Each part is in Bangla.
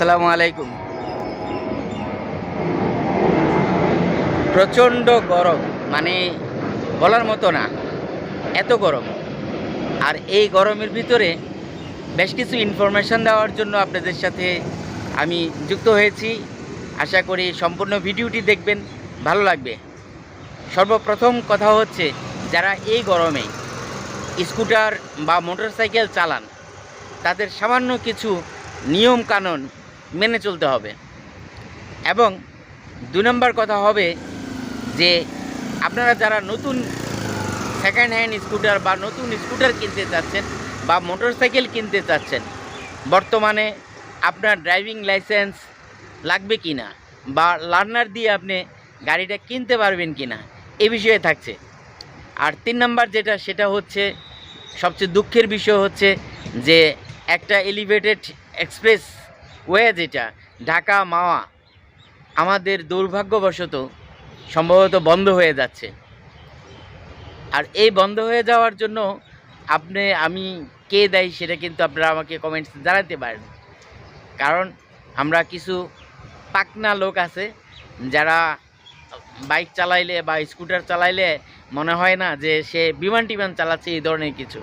আসসালামু আলাইকুম। প্রচণ্ড গরম মানে বলার মতো না, এত গরম। আর এই গরমের ভিতরে বেশ কিছু ইনফরমেশান দেওয়ার জন্য আপনাদের সাথে আমি যুক্ত হয়েছি। আশা করি সম্পূর্ণ ভিডিওটি দেখবেন, ভালো লাগবে। সর্বপ্রথম কথা হচ্ছে, যারা এই গরমে স্কুটার বা মোটরসাইকেল চালান, তাদের সামান্য কিছু নিয়ম কানুন মেনে চলতে হবে। এবং দু নম্বর কথা হবে যে, আপনারা যারা নতুন সেকেন্ড হ্যান্ড স্কুটার বা নতুন স্কুটার কিনতে চাচ্ছেন বা মোটর সাইকেল কিনতে চাচ্ছেন, বর্তমানে আপনার ড্রাইভিং লাইসেন্স লাগবে কি না বা লার্নার দিয়ে আপনি গাড়িটা কিনতে পারবেন কি না এ বিষয়ে থাকছে। আর তিন নাম্বার যেটা, সেটা হচ্ছে সবচেয়ে দুঃখের বিষয় হচ্ছে যে, একটা এলিভেটেড এক্সপ্রেস ওয়ে যেটা ঢাকা মাওয়া। আমাদের দুর্ভাগ্যবশত সম্ভবত বন্ধ হয়ে যাচ্ছে। আর এই বন্ধ হয়ে যাওয়ার জন্য আপনি, আমি, কে দেয় সেটা কিন্তু আপনারা আমাকে কমেন্টস জানাতে পারেন। কারণ আমরা কিছু পাকনা লোক আছে, যারা বাইক চালাইলে বা স্কুটার চালাইলে মনে হয় না যে সে বিমান টিমান চালাচ্ছে এই ধরনের কিছু।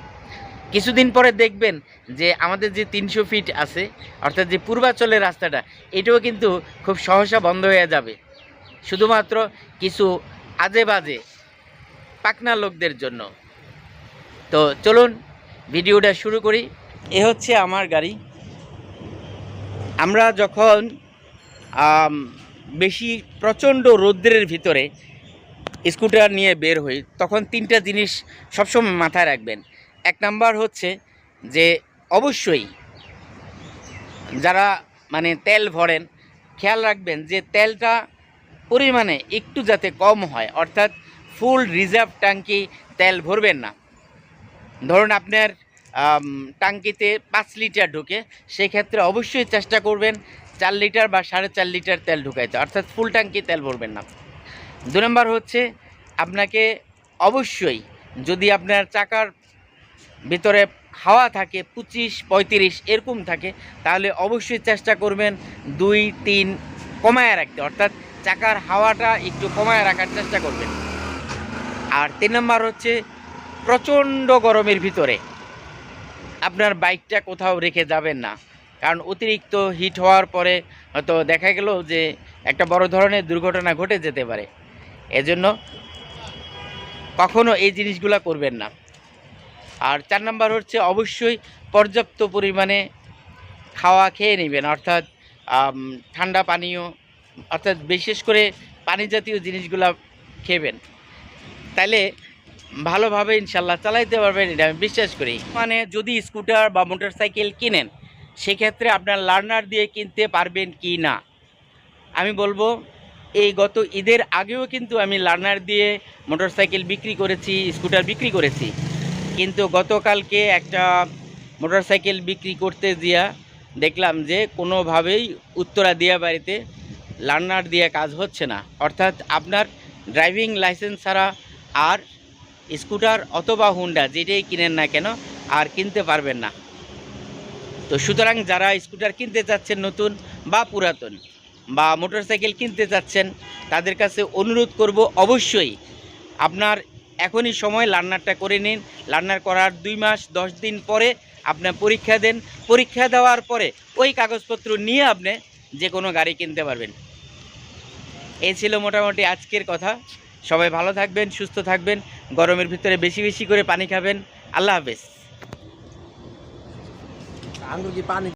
কিছুদিন পরে দেখবেন যে আমাদের যে তিনশো ফিট আছে, অর্থাৎ যে পূর্বাচলের রাস্তাটা, এটাও কিন্তু খুব সহসা বন্ধ হয়ে যাবে। শুধুমাত্র কিছু আজে বাজে পাকনা লোকদের জন্য। তো চলুন, ভিডিওটা শুরু করি। এ হচ্ছে আমার গাড়ি। আমরা যখন বেশি প্রচণ্ড রৌদ্রের ভিতরে স্কুটার নিয়ে বের হই, তখন তিনটা জিনিস সবসময় মাথায় রাখবেন। এক নাম্বার হচ্ছে যে অবশ্যই যারা মানে তেল ভরেন খেয়াল রাখবেন যে তেলটা পরিমাণে একটু যাতে কম হয় অর্থাৎ ফুল রিজার্ভ ট্যাঙ্কি তেল ভরবেন না। ধরুন আপনার আম, টাঙ্কিতে পাঁচ লিটার ঢুকে সেক্ষেত্রে অবশ্যই চেষ্টা করবেন চার লিটার বা সাড়ে চার লিটার তেল ঢুকাইতে অর্থাৎ ফুল ট্যাঙ্কি তেল ভরবেন না। দু নম্বর হচ্ছে আপনাকে অবশ্যই যদি আপনার চাকার ভিতরে হাওয়া থাকে পঁচিশ, পঁয়ত্রিশ, এরকম থাকে, তাহলে অবশ্যই চেষ্টা করবেন দুই, তিন কমায় রাখতে। অর্থাৎ চাকার হাওয়াটা একটু কমায় রাখার চেষ্টা করবেন। আর তিন নম্বর হচ্ছে প্রচণ্ড গরমের ভিতরে আপনার বাইকটা কোথাও রেখে যাবেন না। কারণ অতিরিক্ত হিট হওয়ার পরে হয়তো দেখা গেল যে একটা বড় ধরনের দুর্ঘটনা ঘটে যেতে পারে। এজন্য কখনো এই জিনিসগুলো করবেন না। আর চার নাম্বার হচ্ছে অবশ্যই পর্যাপ্ত পরিমাণে খাওয়া খেয়ে নেবেন, অর্থাৎ ঠান্ডা পানীয়, অর্থাৎ বিশেষ করে পানি জাতীয় জিনিসগুলো খেবেন। তাহলে ভালোভাবে ইনশাল্লাহ চালাইতে পারবেন, এটা আমি বিশ্বাস করি। মানে যদি স্কুটার বা মোটরসাইকেল কিনেন, সেক্ষেত্রে আপনার লার্নার দিয়ে কিনতে পারবেন কি না? আমি বলব, এই গত ঈদের আগেও কিন্তু আমি লার্নার দিয়ে মোটরসাইকেল বিক্রি করেছি, স্কুটার বিক্রি করেছি। কিন্তু গতকালকে একটা মোটরসাইকেল বিক্রি করতে দিয়া দেখলাম যে কোনোভাবেই উত্তরা দিয়া বাড়িতে লার্নার দিয়ে কাজ হচ্ছে না। অর্থাৎ আপনার ড্রাইভিং লাইসেন্স ছাড়া আর স্কুটার অথবা হুন্ডা যেটাই কিনেন না কেন আর কিনতে পারবেন না। তো সুতরাং যারা স্কুটার কিনতে চাচ্ছেন নতুন বা পুরাতন বা মোটরসাইকেল কিনতে চাচ্ছেন, তাদের কাছে অনুরোধ করব অবশ্যই আপনার এখনই সময় লার্নারটা করে নিন। লার্নার করার দুই মাস, দশ দিন পরে আপনার পরীক্ষা দেন। পরীক্ষা দেওয়ার পরে ওই কাগজপত্র নিয়ে আপনি যে কোনো গাড়ি কিনতে পারবেন। এই ছিল মোটামুটি আজকের কথা। সবাই ভালো থাকবেন, সুস্থ থাকবেন। গরমের ভিতরে বেশি বেশি করে পানি খাবেন। আল্লাহ হাফেজ। আঙ্গুর কি পানি